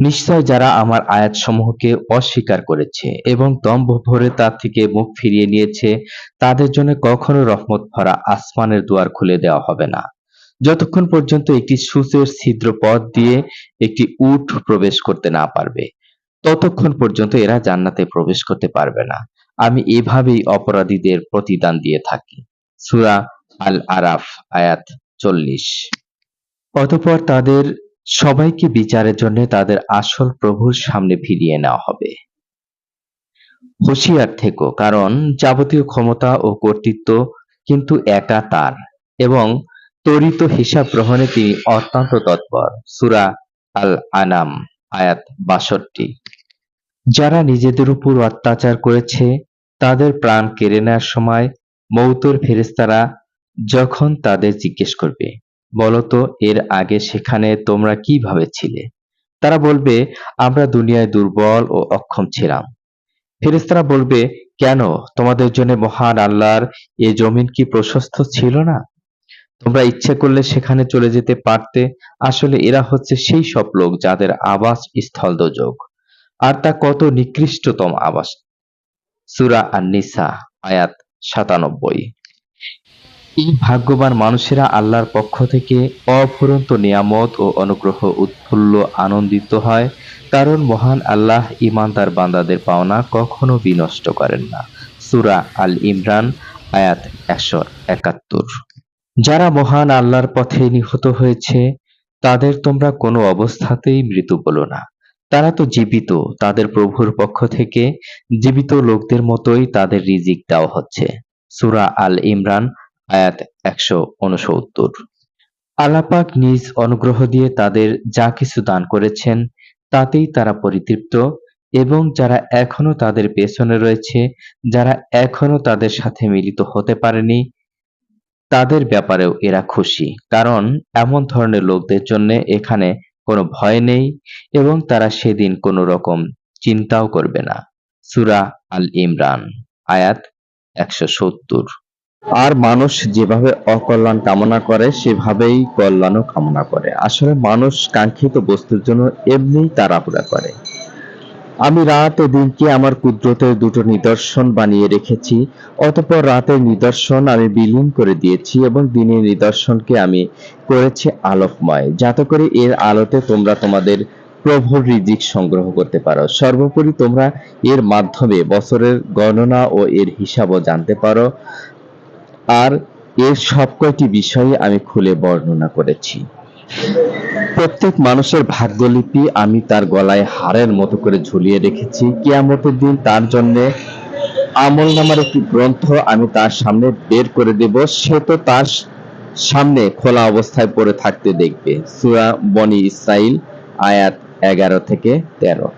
নিশ্চয় যারা আমার আয়াতসমূহকে অস্বীকার করেছে এবং দম্ভ ভরে তা থেকে মুখ ফিরিয়ে নিয়েছে, তাদের জন্য কখনো রহমত ভরা আসমানের দুয়ার খুলে দেওয়া হবে না। যতক্ষণ পর্যন্ত একটি সূচের ছিদ্র পথ দিয়ে একটি উট প্রবেশ করতে না পারবে, ততক্ষণ পর্যন্ত এরা জান্নাতে প্রবেশ করতে পারবে না। আমি এভাবেই অপরাধীদের প্রতিদান দিয়ে থাকি। সূরা আল আরাফ আয়াত চল্লিশ। অতঃপর তাদের সবাইকে বিচারের জন্য তাদের আসল প্রভুর সামনে ফিরিয়ে নেওয়া হবে। হুঁশিয়ার থেকো, কারণ যাবতীয় ক্ষমতা ও কর্তৃত্ব কিন্তু একা তার, এবং ত্বরিত হিসাব গ্রহণে তিনি অত্যন্ত তৎপর। সুরা আল আনাম আয়াত বাষট্টি। যারা নিজেদের উপর অত্যাচার করেছে, তাদের প্রাণ কেড়ে নেওয়ার সময় মৌতের ফেরেস্তারা যখন তাদের জিজ্ঞেস করবে বলতো, এর আগে সেখানে তোমরা কীভাবে ছিলে তারা বলবে, আমরা দুনিয়ায় দুর্বল ও অক্ষম ছিলাম। ফেরেশতারা বলবে, কেন? তোমাদের জন্য মহান আল্লাহর এ জমিন কি প্রশস্ত ছিল না? তোমরা ইচ্ছে করলে সেখানে চলে যেতে পারতে। আসলে এরা হচ্ছে সেই সব লোক যাদের আবাস স্থল দোজক আর তা কত নিকৃষ্টতম আবাস। সুরা আন-নিসা, আয়াত সাতানব্বই। ভাগ্যবান মানুষেরা আল্লাহর পক্ষ থেকে অফুরন্ত নিয়ামত ও অনুগ্রহ উৎফুল্ল আনন্দিত হয়, কারণ মহান আল্লাহ ইমানদার বান্দাদের পাওনা কখনো বিনষ্ট করেন না। সূরা আল ইমরান, আয়াত একশো একাত্তর। যারা মহান আল্লাহর পথে নিহত হয়েছে, তাদের তোমরা কোনো অবস্থাতেই মৃত্যু বলো না। তারা তো জীবিত, তাদের প্রভুর পক্ষ থেকে জীবিত লোকদের মতোই তাদের রিজিক দেওয়া হচ্ছে। সুরা আল ইমরান আয়াত একশো উনসত্তর। আলাপাক নিজ অনুগ্রহ দিয়ে তাদের যা কিছু দান করেছেন, তাতেই তারা পরিতৃপ্ত এবং যারা এখনও তাদের পেছনে রয়েছে, যারা এখনও তাদের সাথে মিলিত হতে পারেনি, তাদের ব্যাপারেও এরা খুশি। কারণ এমন ধরনের লোকদের জন্য এখানে কোনো ভয় নেই এবং তারা সেদিন কোনো রকম চিন্তাও করবে না। সুরা আল ইমরান, আয়াত একশো সত্তর। আর মানুষ যেভাবে অকল্যাণ কামনা করে, সেভাবেই কল্যাণও কামনা করে। আসলে মানুষ কাঙ্ক্ষিত বস্তুর জন্য এমনিই তাড়াহুড়া করে। আমি রাত ও দিনকে আমার কুদরতের দুটো নিদর্শন বানিয়ে রেখেছি, অতঃপর রাতের নিদর্শন আমি বিলীন করে দিয়েছি এবং দিনের নিদর্শনকে আমি করেছি আলোকময়। যাতে করে এর আলোতে তোমরা তোমাদের প্রভুর রিজিক সংগ্রহ করতে পারো। সর্বোপরি তোমরা এর মাধ্যমে বছরের গণনা ও এর হিসাবও জানতে পারো। আর এর সব কয়টি বিষয়ে আমি খুলে বর্ণনা করেছি। প্রত্যেক মানুষের ভাগ্যলিপি আমি তার গলায় হারের মতো করে ঝুলিয়ে রেখেছি। কেয়ামতের দিন তার জন্য আমল নামার একটি গ্রন্থ আমি তার সামনে বের করে দেব। সে তো তার সামনে খোলা অবস্থায় পড়ে থাকতে দেখবে। সুরা বনি ইসরাইল আয়াত এগারো থেকে তেরো।